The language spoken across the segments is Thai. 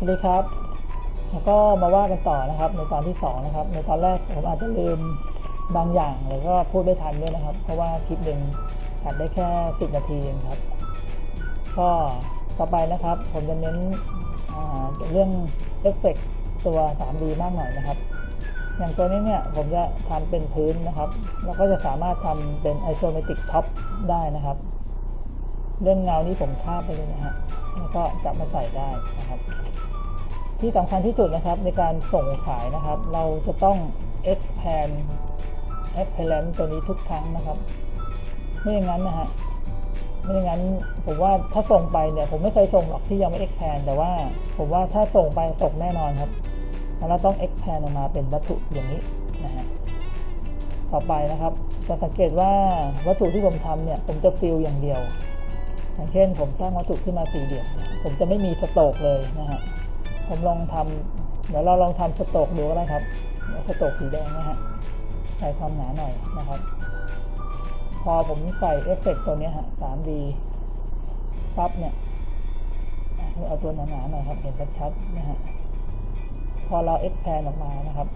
สวัสดีครับ แล้วก็มาว่ากันต่อนะครับ ในตอนที่สองนะครับ ในตอนแรกผมอาจจะลืมบางอย่างแล้วก็พูดไม่ทันด้วยนะครับ เพราะว่าคลิปหนึ่งอัดได้แค่ 10 นาทีเองครับ ก็ต่อไปนะครับ ผมจะเน้นเรื่องเอฟเฟกตัว 3D มากหน่อยนะครับ อย่างตัวนี้เนี่ยผมจะทำเป็นพื้นนะครับ แล้วก็จะสามารถทำเป็น isometric top ได้นะครับ เรื่องเงานี้ผมข้ามไปเลยนะฮะแล้วก็จับมาใส่ได้นะครับ ที่สำคัญที่สุดนะครับในการส่งขายนะครับ เราจะต้อง expand expand ตัวนี้ทุกครั้งนะครับ ไม่อย่างนั้นนะฮะไม่อย่างนั้นผมว่าถ้าส่งไปเนี่ยผมไม่เคยส่งหรอกที่ยังไม่ expand แต่ว่าผมว่าถ้าส่งไปตกแน่นอนครับแล้วเราต้อง expand ออกมาเป็นวัตถุอย่างนี้นะฮะต่อไปนะครับจะสังเกตว่าวัตถุที่ผมทำเนี่ยผมจะฟิลอย่างเดียว อย่างเช่น ผมสร้างวัตถุขึ้นมาสี่เหลี่ยมผมจะไม่มีสโตกเลยนะฮะ ผมลองทำเดี๋ยวเราลองทำสโตกดูก็ได้ครับเดี๋ยวสโตกสีแดงนะฮะใส่ความหนาหน่อยนะครับ พอผมใส่เอฟเฟกต์ตัวนี้ฮะ 3D ปั๊บเนี่ยอะเอาตัวหนาๆหน่อยครับ เห็นชัดๆนะฮะพอเรา expand ออกมานะครับ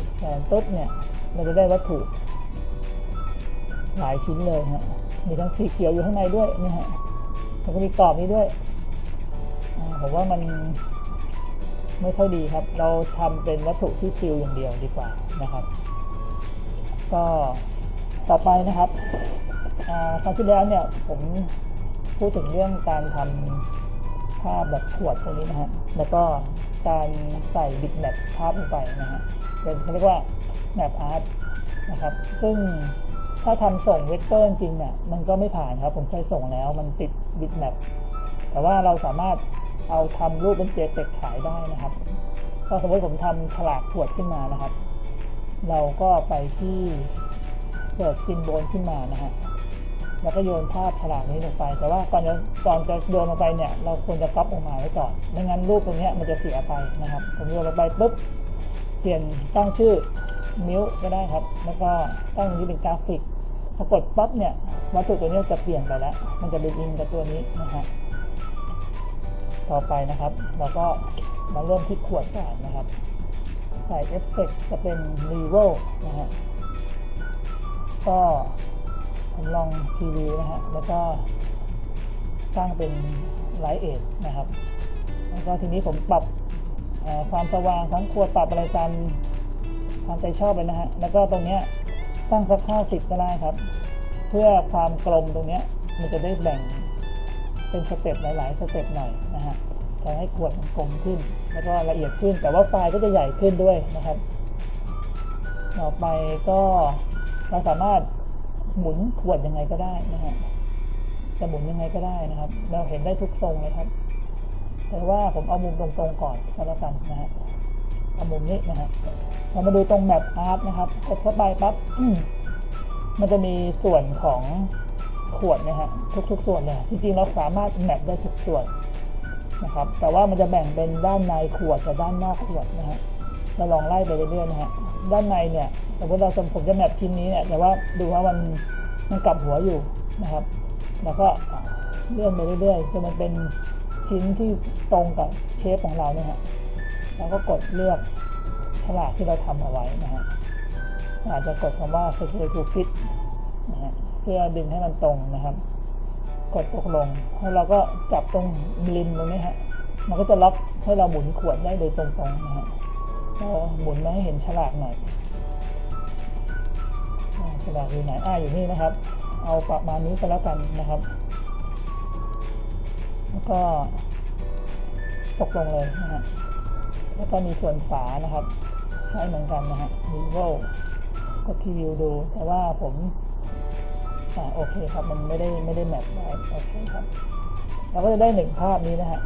expand ปุ๊บเนี่ยเราจะได้วัตถุหลายชิ้นเลยฮะมีทั้งสีเขียวอยู่ข้างในด้วยนี่ฮะแล้วก็มีกรอบนี้ด้วย ผมว่ามันไม่ค่อยดีครับ เราทำเป็นวัตถุที่ฟิลอย่างเดียวดีกว่านะครับ ก็ต่อไปนะครับครั้งที่แล้วเนี่ยผมพูดถึงเรื่องการทำภาพแบบขวดตรงนี้นะฮะ แล้วก็การใส่บิตแมปภาพลงไปนะฮะเป็นเขาเรียกว่าแมปอาร์ตนะครับ ซึ่งถ้าทำส่งเวกเตอร์จริงเนี่ยมันก็ไม่ผ่านครับ ผมเคยส่งแล้วมันติดบิตแมปแต่ว่าเราสามารถ เอาทำรูปเป็น JPEG ขายได้นะครับ ถ้าสมมติผมทำฉลากขวดขึ้นมานะครับ เราก็ไปที่เปิดซิมโบลขึ้นมานะฮะแล้วก็โยนภาพฉลากนี้ลงไป แต่ว่าก่อนจะก่อนจะโยนลงไปเนี่ย เราควรจะก๊อปออกมาไว้ก่อน ไม่งั้นรูปตรงนี้มันจะเสียไปนะครับ ผมโยนลงไปปุ๊บ เปลี่ยนตั้งชื่อมิวก็ได้ครับ แล้วก็ตั้งตรงนี้เป็นกราฟิก พอกดปั๊บเนี่ย วัตถุตัวนี้จะเปลี่ยนไปแล้ว มันจะเป็นอินกับตัวนี้นะฮะ ต่อไปนะครับเราก็มาเริ่มที่ขวดก่อนนะครับ ใส่เอฟเฟกต์จะเป็นรีเวนะฮะก็ผมลองพรีวิวนะฮะแล้วก็ตั้างเป็นไลท์เอทนะครับ แล้วก็ทีนี้ผมปรับความสว่างทั้งขวดปรับอะไรตามตามใจชอบเลยนะฮะ แล้วก็ตรงเนี้ยตั้งสักห้าสิบก็ได้ครับ เพื่อความกลมตรงเนี้ยมันจะได้แบ่ง เป็นสเต็ปหลาย ๆ สเต็ปหน่อยนะฮะทำให้ขวดมันกลมขึ้น แล้วก็ละเอียดขึ้น แต่ว่าไฟล์ก็จะใหญ่ขึ้นด้วยนะครับ ต่อไปก็เราสามารถหมุนขวดยังไงก็ได้นะฮะจะหมุนยังไงก็ได้นะครับ เราเห็นได้ทุกทรงเลยครับ แต่ว่าผมเอามุมตรงๆก่อนก็แล้วกันนะฮะเอามุมนี้นะฮะเรามาดูตรงแมปอาร์ตนะครับกดเข้าไปปั๊บมันจะมีส่วนของ ขวดนะฮะทุกๆส่วนเลยจริงๆเราสามารถแมปได้ทุกส่วนนะครับแต่ว่ามันจะแบ่งเป็นด้านในขวดกับด้านนอกขวดนะฮะเราลองไล่ไปเรื่อยๆนะฮะด้านในเนี่ยสมมติเราผมจะแมปชิ้นนี้เนี่ยแต่ว่าดูว่ามันมันกลับหัวอยู่นะครับ แล้วก็เลื่อนไปเรื่อยๆจนมันเป็นชิ้นที่ตรงกับเชฟของเราเนี่ยฮะแล้วก็กดเลือกฉลากที่เราทำเอาไว้นะฮะอาจจะกดคำว่า secure to fit นะฮะเพื่อดึงให้มันตรงนะครับ กดตกลงแล้วเราก็จับตรงริมตรงนี้ฮะมันก็จะล็อกให้เราหมุนขวดได้โดยตรงๆนะฮะเราหมุนมาให้เห็นฉลากหน่อยฉลากอยู่ไหนอ่าอยู่นี่นะครับ เอาประมาณนี้ก็แล้วกันนะครับ แล้วก็ตกลงเลยนะฮะแล้วก็มีส่วนฝานะครับ ใช้เหมือนกันนะฮะ vivo ก็พรีวิวดู แต่ว่าผม อ่าโอเคครับมันไม่ได้ไม่ได้แมทไว้โอเคครับเราก็จะได้หนึ่งภาพนี้นะฮะ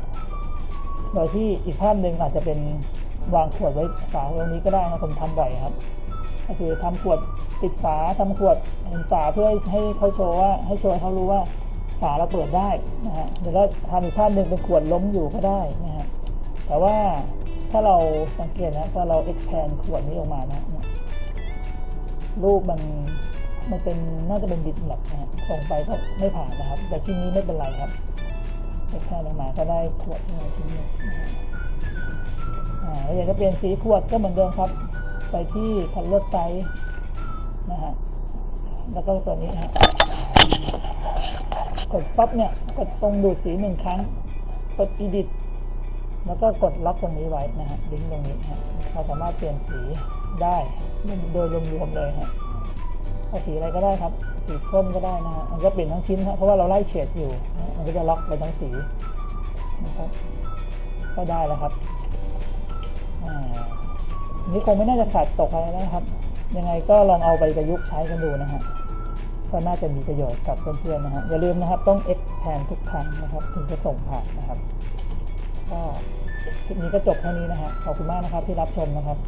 โดยที่อีกภาพหนึ่งอาจจะเป็นวางขวดไว้ฝาตรงนี้ก็ได้นะผมทำบ่อยครับ ก็คือทำขวดปิดฝาทำขวดเห็นฝาเพื่อให้เขาโชว์ว่าให้โชว์ให้เขารู้ว่าฝาเราเปิดได้นะฮะหรือว่าทำอีกภาพหนึ่งเป็นขวดล้มอยู่ก็ได้นะฮะแต่ว่าถ้าเราสังเกตนะพอเรา expand ขวดนี้ออกมานะรูปมัน มันเป็นน่าจะเป็นบิดแลบนะฮะส่งไปก็ไม่ผ่านนะครับ แต่ชิ้นนี้ไม่เป็นไรครับแค่นั้นมาก็ได้ขวดมาชิ้นนึ่งอ่าแล้วอยากจะเปลี่ยนสีขวดก็เหมือนเดิมครับ ไปที่คันเลือกไซส์นะฮะแล้วก็ตัวนี้ฮะกดปั๊บเนี่ยกดตรงดูดสีหนึ่งครั้งกด edit แล้วก็กดล็อกตรงนี้ไว้นะฮะลิงก์ตรงนี้ฮะเราสามารถเปลี่ยนสีได้โดยรวมๆเลยฮะ เอาสีอะไรก็ได้ครับ สีส้มก็ได้นะฮะมันก็เปลี่ยนทั้งชิ้นฮะเพราะว่าเราไล่เฉดอยู่ มันก็จะล็อกไปทั้งสีนะครับก็ได้แล้วครับอันนี้คงไม่น่าจะขาดตกอะไรนะครับ ยังไงก็ลองเอาไปประยุกต์ใช้กันดูนะฮะก็น่าจะมีประโยชน์กับเพื่อนๆนะฮะอย่าลืมนะครับต้อง X แทนทุกครั้งนะครับ ถึงจะส่งผ่านนะครับก็คลิปนี้ก็จบแค่นี้นะฮะขอบคุณมากนะครับที่รับชมนะครับ